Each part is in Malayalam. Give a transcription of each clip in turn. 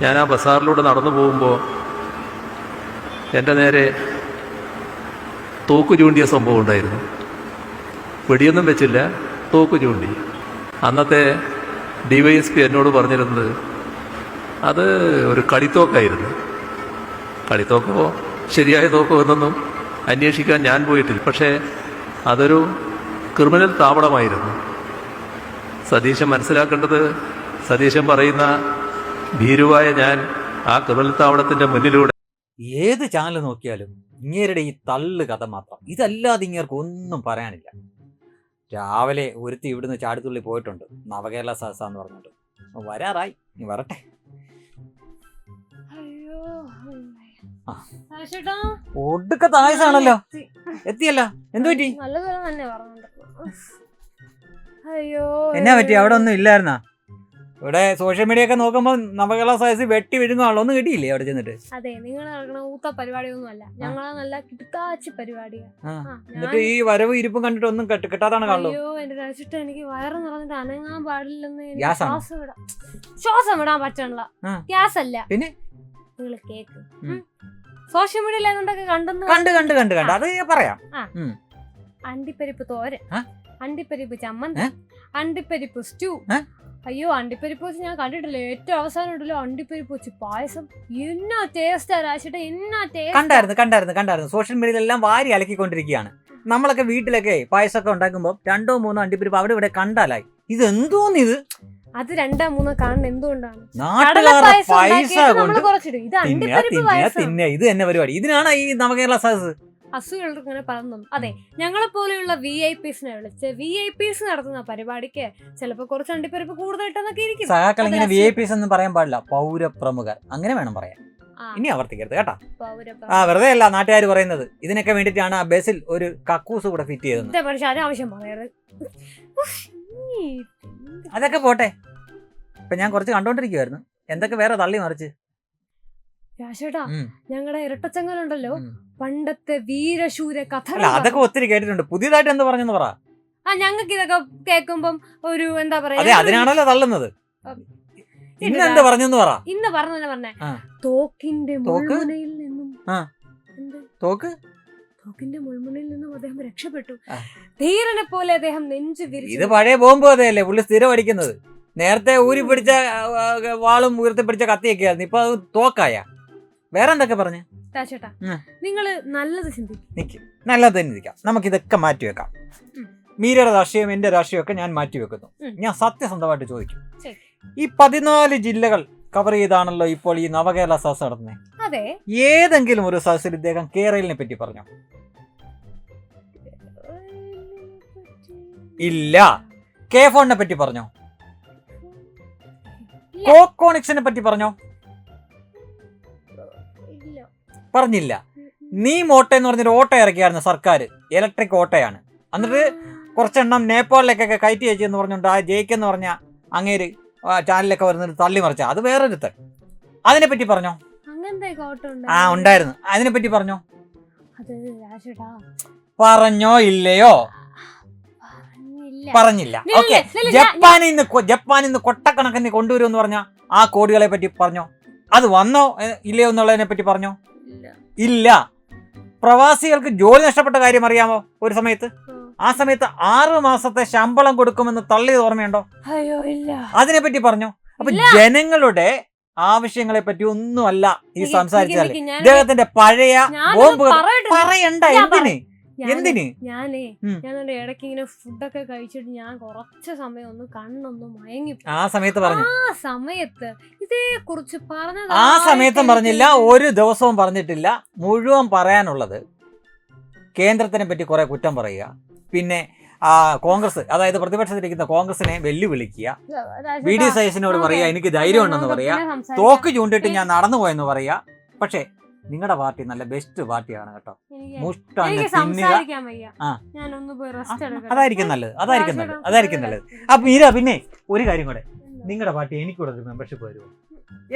ഞാൻ ആ ബസാറിലൂടെ നടന്നു പോകുമ്പോൾ എന്റെ നേരെ തോക്ക് ചൂണ്ടിയ സംഭവം ഉണ്ടായിരുന്നു. വെടിയൊന്നും വെച്ചില്ല തോക്ക് ചൂണ്ടി. അന്നത്തെ ഡിവൈഎസ്പി എന്നോട് പറഞ്ഞിരുന്നത് അത് ഒരു കളിത്തോക്കായിരുന്നു. കളിത്തോക്കോ ശരിയായ തോക്കോ എന്നൊന്നും അന്വേഷിക്കാൻ ഞാൻ പോയിട്ടില്ല. പക്ഷേ അതൊരു ക്രിമിനൽ താവളമായിരുന്നു. സതീശൻ മനസ്സിലാക്കേണ്ടത് സതീശൻ പറയുന്ന ഭീരുവായ ഞാൻ ആ ക്രിമിനൽ മുന്നിലൂടെ ഏത് ചാനൽ നോക്കിയാലും ഇങ്ങേരുടെ ഈ തള്ളു കഥ മാത്രം. ഇതല്ലാതെ ഇങ്ങേർക്ക് ഒന്നും പറയാനില്ല. രാവിലെ ഒരുത്തി ഇവിടുന്ന് ചാടിത്തുള്ളി പോയിട്ടുണ്ട്. നവകേരള സഹസ എന്ന് പറഞ്ഞിട്ട്. വരാറായി. നീ വരട്ടെ. ഒടുക്കത്തെ ആയുസാണല്ലോ എത്തിയല്ല. എന്തു പറ്റി? അയ്യോ എന്നാ പറ്റി? അവിടെ ഒന്നും ഇല്ലായിരുന്നാ? ഇവിടെ സോഷ്യൽ മീഡിയ ഒക്കെ നോക്കുമ്പോൾ നവകേരള സഹസ് വെട്ടി വിഴുങ്ങാണല്ലോ ഒന്നും കിട്ടിയില്ലേ അവിടെ ചെന്നിട്ട്? അതെ നിങ്ങൾ നടക്കണ ഊത്ത പരിപാടിയൊന്നും അല്ല ഞങ്ങളെ നല്ല കിടക്കാച്ചി പരിപാടിയാ. എന്നിട്ട് ഈ വരവ് ഇരിപ്പും കണ്ടിട്ട് ഒന്നും കെട്ട് കിട്ടാതാണ് കാണുള്ളൂ? അയ്യോ എന്റെ രാജിട്ട് എനിക്ക് വയറ് നിറഞ്ഞിട്ട് അനങ്ങാൻ പാടില്ലെന്ന് ശ്വാസം വിടാൻ ശ്വാസം വിടാൻ പറ്റണില്ല. ഗ്യാസ് അല്ല പിന്നെ? നിങ്ങൾ കേക്ക്. സോഷ്യൽ മീഡിയയിൽ എന്തൊക്കെ കണ്ടെന്ന് കണ്ട് കണ്ട് കണ്ട് കണ്ട്. അത് പറയാം. അണ്ടിപ്പരിപ്പ് തോരൻ. അണ്ടിപ്പരിപ്പ് ചമ്മന്തി. അണ്ടിപ്പരിപ്പ് സ്റ്റൂ? അയ്യോ അണ്ടിപ്പരിപ്പ് വെച്ച് ഞാൻ കണ്ടിട്ടില്ല? ഏറ്റവും അവസാനം ഉണ്ടല്ലോ അണ്ടിപ്പരിപ്പ് വെച്ച് പായസം. എന്നാ ടേസ്റ്റാ രാശിട്ട് എന്നാ ടേസ്റ്റ് കണ്ടായിരുന്നു കണ്ടായിരുന്നു കണ്ടായിരുന്നു. സോഷ്യൽ മീഡിയയിലെല്ലാം വാരി അലക്കിക്കൊണ്ടിരിക്കുകയാണ്. നമ്മളൊക്കെ വീട്ടിലൊക്കെ പായസമൊക്കെ ഉണ്ടാക്കുമ്പോൾ രണ്ടോ മൂന്നോ അണ്ടിപ്പരിപ്പ് അവിടെ ഇവിടെ കണ്ടാലായി. ഇത് എന്തോന്ന് ഇത്? അത് രണ്ടോ മൂന്നോ കാണുന്ന എന്തുകൊണ്ടാണ്? നാട്ടുകാരുടെ പൈസ കൊണ്ട് ഇത് തന്നെ പരിപാടി. ഇതിനാണ് ഈ നവകേരള സദസ് അസൂയുള്ളവർക്ക് ഇങ്ങനെ പറഞ്ഞു അതെ ഞങ്ങളെ പോലെയുള്ള വി ഐ പിസിനെ വിളിച്ച് വി ഐ പിസ് നടത്തുന്ന പരിപാടിക്ക് ചിലപ്പോ കുറച്ച് അണ്ടിപ്പരിപ്പ് കൂടുതലിട്ടെന്നൊക്കെ ഇരിക്കും. സഹാക്കൾ ഇങ്ങനെ അതെ, വി ഐ പിസ് ഒന്നും പറയാൻ പാടില്ല. പൗരപ്രമുഖർ. അങ്ങനെ വേണം പറയാൻ. ആ, ഇനി ആവർത്തിക്കരുത് കേട്ടാ. ആ വെറുതെ അല്ല നാട്ടുകാർ പറയുന്നത്. ഇതിനൊക്കെ വേണ്ടിയിട്ടാണ് ആ ബസ്സിൽ ഒരു കക്കൂസ് കൂടെ ഫിറ്റ് ചെയ്തത്. ആവശ്യം പറയരുത്. അതൊക്കെ പോട്ടെ. ഇപ്പൊ ഞാൻ കുറച്ച് കണ്ടോണ്ടിരിക്കുവായിരുന്നു. എന്തൊക്കെ വേറെ തള്ളി മറിച്ച്? രാശേട്ടാ ഞങ്ങളുടെ ഇരട്ടച്ചങ്ങലുണ്ടല്ലോ. പണ്ടത്തെ വീരശൂര കഥ അതൊക്കെ ഒത്തിരി കേട്ടിട്ടുണ്ട്. പുതിയതായിട്ട് എന്താ പറഞ്ഞെന്ന് പറ. ആ ഞങ്ങൾക്ക് ഇതൊക്കെ കേൾക്കുമ്പം ഒരു എന്താ പറയാ അതെ അതിനാണല്ലോ തള്ളുന്നത്. ഇന്ന് എന്ത് പറഞ്ഞെന്ന് പറ. ഇന്ന് പറഞ്ഞ. പറഞ്ഞേ തോക്കിന്റെ മുൾമുനയിൽ നിന്നും തോക്ക്? തോക്കിന്റെ മുൾമുനയിൽ നിന്നും അദ്ദേഹം രക്ഷപ്പെട്ടു. ധീരനെ പോലെ അദ്ദേഹം നെഞ്ചു ഇത് പഴയ ബോംബ് കഥയല്ലേ പുള്ളി സ്ഥിരം അടിക്കുന്നത്. നേരത്തെ ഊരി പിടിച്ച വാളും ഉയർത്തി പിടിച്ച കത്തിയൊക്കെ ആയിരുന്നു ഇപ്പൊ അത് തോക്കായ. വേറെ എന്തൊക്കെ പറഞ്ഞു. നിങ്ങൾ നല്ലത് ചിന്തിക്കും. നല്ലത് തന്നെ ഇരിക്കാം. നമുക്കിതൊക്കെ മാറ്റി വെക്കാം. മീരയുടെ രാഷ്ട്രീയം എന്റെ രാഷ്ട്രീയം ഒക്കെ ഞാൻ മാറ്റി വെക്കുന്നു. ഞാൻ സത്യസന്ധമായിട്ട് ചോദിക്കും. ഈ പതിനാല് ജില്ലകൾ കവർ ചെയ്താണല്ലോ ഇപ്പോൾ ഈ നവകേരള സദസ് നടത്തുന്നത് അതെ. ഏതെങ്കിലും ഒരു സദസ്സിൽ ഇദ്ദേഹം കേരളിനെ പറ്റി പറഞ്ഞു? ഇല്ല. കെ ഫോണിനെ പറ്റി പറഞ്ഞോ? കോക്കോണിക്സിനെ പറ്റി പറഞ്ഞോ? പറഞ്ഞില്ല. നീ മോട്ട എന്ന് പറഞ്ഞൊരു ഓട്ടോ ഇറക്കിയായിരുന്നു സർക്കാർ ഇലക്ട്രിക് ഓട്ടോയാണ്. എന്നിട്ട് കുറച്ചെണ്ണം നേപ്പാളിലേക്കൊക്കെ കയറ്റി അയച്ചു എന്ന് പറഞ്ഞുകൊണ്ട് ആ ജയിക്കെന്ന് പറഞ്ഞ അങ്ങേര് ചാനലിലൊക്കെ വരുന്നത് തള്ളി മറിച്ച. അത് വേറൊരുത്തൻ. അതിനെ പറ്റി പറഞ്ഞോ ആ ഉണ്ടായിരുന്നു. അതിനെ പറ്റി പറഞ്ഞോ പറഞ്ഞോ ഇല്ലയോ? പറഞ്ഞില്ല. ഓക്കെ. ജപ്പാനിൽ നിന്ന് ജപ്പാനിൽ നിന്ന് കൊട്ടക്കണക്കിന് കൊണ്ടുവരുമെന്ന് പറഞ്ഞ ആ കോടികളെ പറ്റി പറഞ്ഞോ? അത് വന്നോ ഇല്ലയോ എന്നുള്ളതിനെ പറ്റി പറഞ്ഞോ? ഇല്ല. പ്രവാസികൾക്ക് ജോലി നഷ്ടപ്പെട്ട കാര്യം അറിയാമോ? ഒരു സമയത്ത്? ആ. സമയത്ത് ആറ് മാസത്തെ ശമ്പളം കൊടുക്കുമെന്ന് തള്ളിയത് ഓർമ്മയുണ്ടോ? അയ്യോ ഇല്ല. അതിനെ പറ്റി പറഞ്ഞോ. അപ്പൊ ജനങ്ങളുടെ ആവശ്യങ്ങളെ പറ്റി ഒന്നുമല്ല ഈ സംസാരിച്ചാൽ ഇദ്ദേഹത്തിന്റെ പഴയ പറയണ്ട എന്തിനെ? എന്തിന്? ഞാനേ ഞാനൊരു ഇടയ്ക്ക് ഇങ്ങനെ ഫുഡൊക്കെ കഴിച്ചിട്ട് ഞാൻ കുറച്ച് സമയം ഒന്ന് കണ്ണൊന്ന് മയങ്ങി ആ സമയത്ത് പറഞ്ഞു. ആ സമയത്ത് ഇതേ കുറിച്ച് പറഞ്ഞത് ആ സമയത്തും പറഞ്ഞില്ല ഒരു ദിവസവും പറഞ്ഞിട്ടില്ല. മുഴുവൻ പറയാനുള്ളത് കേന്ദ്രത്തിനെ പറ്റി കുറെ കുറ്റം പറയുക. പിന്നെ ആ കോൺഗ്രസ് അതായത് പ്രതിപക്ഷത്തിരിക്കുന്ന കോൺഗ്രസിനെ വെല്ലുവിളിക്കുക. വി ഡി സതീശനോട് പറയുക എനിക്ക് ധൈര്യം ഉണ്ടെന്ന് പറയുക തോക്ക് ചൂണ്ടിട്ട് ഞാൻ നടന്നു പോയെന്ന് പറയുക പക്ഷേ നിങ്ങളുടെ പാർട്ടി നല്ല ബെസ്റ്റ് പാർട്ടിയാണ് കേട്ടോ. അതായിരിക്കും നല്ലത് അതായിരിക്കും നല്ലത് അതായിരിക്കും നല്ലത്. അപ്പൊ മീര പിന്നെ ഒരു കാര്യം കൂടെ. നിങ്ങളുടെ പാർട്ടി എനിക്കൂടെ ഒരു മെമ്പർഷിപ്പ് വരുമോ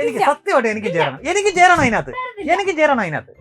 എനിക്ക് സത്യമായിട്ട് എനിക്ക് ചേരണം. എനിക്ക് ചേരണം അതിനകത്ത്. എനിക്ക് ചേരണം അതിനകത്ത്.